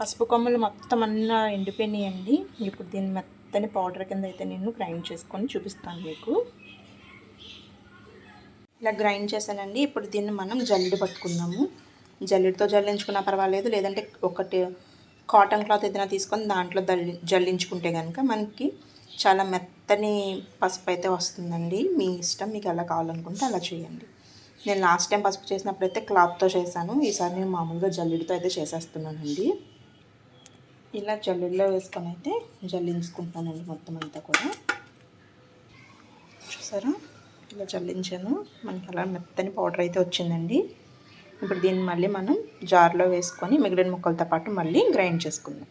పసుపు కొమ్మలు మొత్తం అన్న ఎండిపోయినాయండి. ఇప్పుడు దీన్ని మెత్తని పౌడర్ కింద అయితే నేను గ్రైండ్ చేసుకొని చూపిస్తాను మీకు. ఇలా గ్రైండ్ చేశానండి. ఇప్పుడు దీన్ని మనం జల్లెడ పట్టుకుందాము. జల్లెడతో జల్లించుకున్నా పర్వాలేదు. లేదంటే ఒకటి కాటన్ క్లాత్ ఏదైనా తీసుకొని దాంట్లో జల్లి జల్లించుకుంటే కనుక మనకి చాలా మెత్తని పసుపు అయితే వస్తుందండి. మీ ఇష్టం మీకు ఎలా కావాలనుకుంటే అలా చేయండి. నేను లాస్ట్ టైం పసుపు చేసినప్పుడు అయితే క్లాత్తో చేశాను. ఈసారి నేను మామూలుగా జల్లెడతో అయితే చేసేస్తున్నానండి. ఇలా జల్లుల్లో వేసుకొని అయితే జల్లించుకుంటానండి మొత్తం అంతా కూడా. చూసారా? ఇలా జల్లించాను. మనకి అలా మెత్తని పౌడర్ అయితే వచ్చిందండి. ఇప్పుడు దీన్ని మళ్ళీ మనం జార్లో వేసుకొని మిగిలిన ముక్కలతో పాటు మళ్ళీ గ్రైండ్ చేసుకుందాం.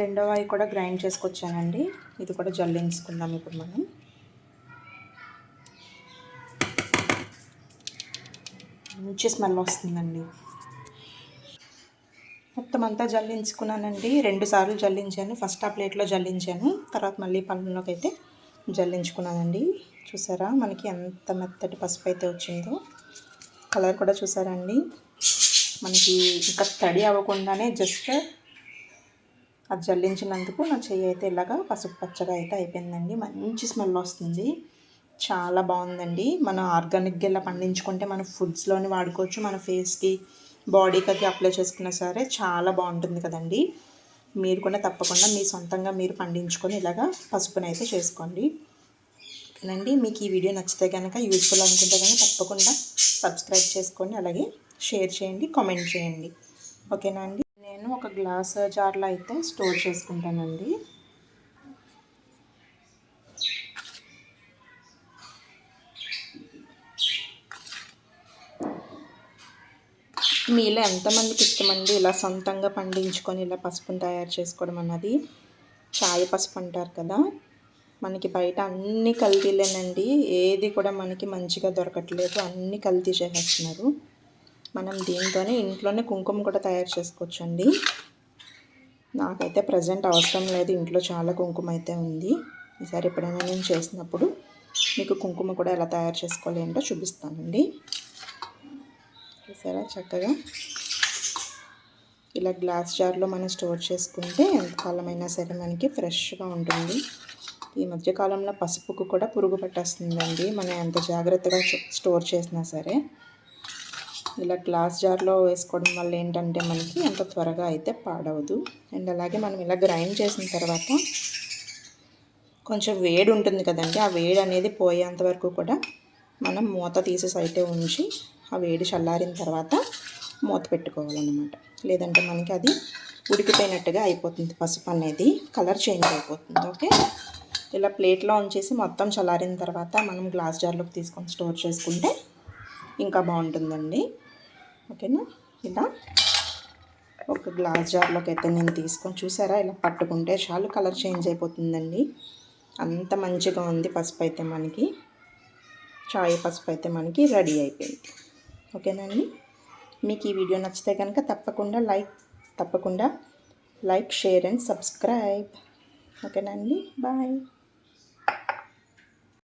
రెండవ అవి కూడా గ్రైండ్ చేసుకొచ్చానండి. ఇది కూడా జల్లించుకుందాం ఇప్పుడు మనం. మంచి స్మెల్ వస్తుందండి. మొత్తం అంతా జల్లించుకున్నానండి. రెండు సార్లు జల్లించాను. ఫస్ట్ ఆ ప్లేట్లో జల్లించాను. తర్వాత మళ్ళీ పళ్ళలోకి అయితే జల్లించుకున్నానండి. చూసారా? మనకి ఎంత మెత్తటి పసుపు అయితే వచ్చిందో. కలర్ కూడా చూసారండి. మనకి ఇంకా తడి అవ్వకుండానే జస్ట్ అది జల్లించినందుకు నా చెయ్యి అయితే ఇలాగా పసుపు పచ్చగా అయితే అయిపోయిందండి. మంచి స్మెల్ వస్తుంది. చాలా బాగుందండి. మనం ఆర్గానిక్గా ఇలా పండించుకుంటే మన ఫుడ్స్లోని వాడుకోవచ్చు. మన ఫేస్కి బాడీకి అది అప్లై చేసుకున్నా సరే చాలా బాగుంటుంది కదండి. మీరు కూడా తప్పకుండా మీ సొంతంగా మీరు పండించుకొని ఇలాగా పసుపుని అయితే చేసుకోండి. ఓకేనండి మీకు ఈ వీడియో నచ్చితే కనుక యూస్ఫుల్ అనుకుంటే కనుక తప్పకుండా సబ్స్క్రైబ్ చేసుకోండి అలాగే షేర్ చేయండి కామెంట్ చేయండి. ఓకేనా అండి? నేను ఒక గ్లాస్ జార్లో అయితే స్టోర్ చేసుకుంటానండి. మీలో ఎంతమందికి ఇష్టమండి? ఇలా సొంతంగా పండించుకొని ఇలా పసుపుని తయారు చేసుకోవడం అన్నది? చాయ్ పసుపు అంటారు కదా? మనకి బయట అన్ని కల్తీలేనండి. ఏది కూడా మనకి మంచిగా దొరకట్లేదు. అన్ని కల్తీ చేసేస్తున్నారు. మనం దీంతోనే ఇంట్లోనే కుంకుమ కూడా తయారు చేసుకోవచ్చండి. నాకైతే ప్రజెంట్ అవసరం లేదు. ఇంట్లో చాలా కుంకుమ అయితే ఉంది. ఈసారి ఎప్పుడైనా నేను చేసినప్పుడు మీకు కుంకుమ కూడా ఎలా తయారు చేసుకోవాలి ఏంటో చూపిస్తానండి. చూసారా? చక్కగా ఇలా గ్లాస్ జార్లో మనం స్టోర్ చేసుకుంటే ఎంతకాలమైనా సరే మనకి ఫ్రెష్గా ఉంటుంది. ఈ మధ్యకాలంలో పసుపుకు కూడా పురుగు పట్టేస్తుందండి. మనం ఎంత జాగ్రత్తగా స్టోర్ చేసినా సరే. ఇలా గ్లాస్ జార్లో వేసుకోవడం వల్ల ఏంటంటే మనకి అంత త్వరగా అయితే పాడవదు. అండ్ అలాగే మనం ఇలా గ్రైండ్ చేసిన తర్వాత కొంచెం వేడి ఉంటుంది కదండి. ఆ వేడి అనేది పోయేంత వరకు కూడా మనం మూత తీసేసి అయితే ఉంచి ఆ వేడి చల్లారిన తర్వాత మూత పెట్టుకోవాలన్నమాట. లేదంటే మనకి అది ఉడికిపోయినట్టుగా అయిపోతుంది. పసుపు అనేది కలర్ చేంజ్ అయిపోతుంది. ఓకే? ఇలా ప్లేట్లో ఉంచేసి మొత్తం చల్లారిన తర్వాత మనం గ్లాస్ జార్లోకి తీసుకొని స్టోర్ చేసుకుంటే ఇంకా బాగుంటుందండి. ఓకేనా? ఇలా ఒక గ్లాస్ జార్లోకి అయితే నేను తీసుకొని చూసారా? ఇలా పట్టుకుంటే చాలు కలర్ చేంజ్ అయిపోతుందండి. అంత మంచిగా ఉంది పసుపు అయితే మనకి. చాయ్ పసుపు అయితే మనకి రెడీ అయిపోయింది. ఓకేనండి మీకు ఈ వీడియో నచ్చితే కనుక తప్పకుండా లైక్ తప్పకుండా లైక్ షేర్ అండ్ సబ్స్క్రైబ్. ఓకేనండి బాయ్.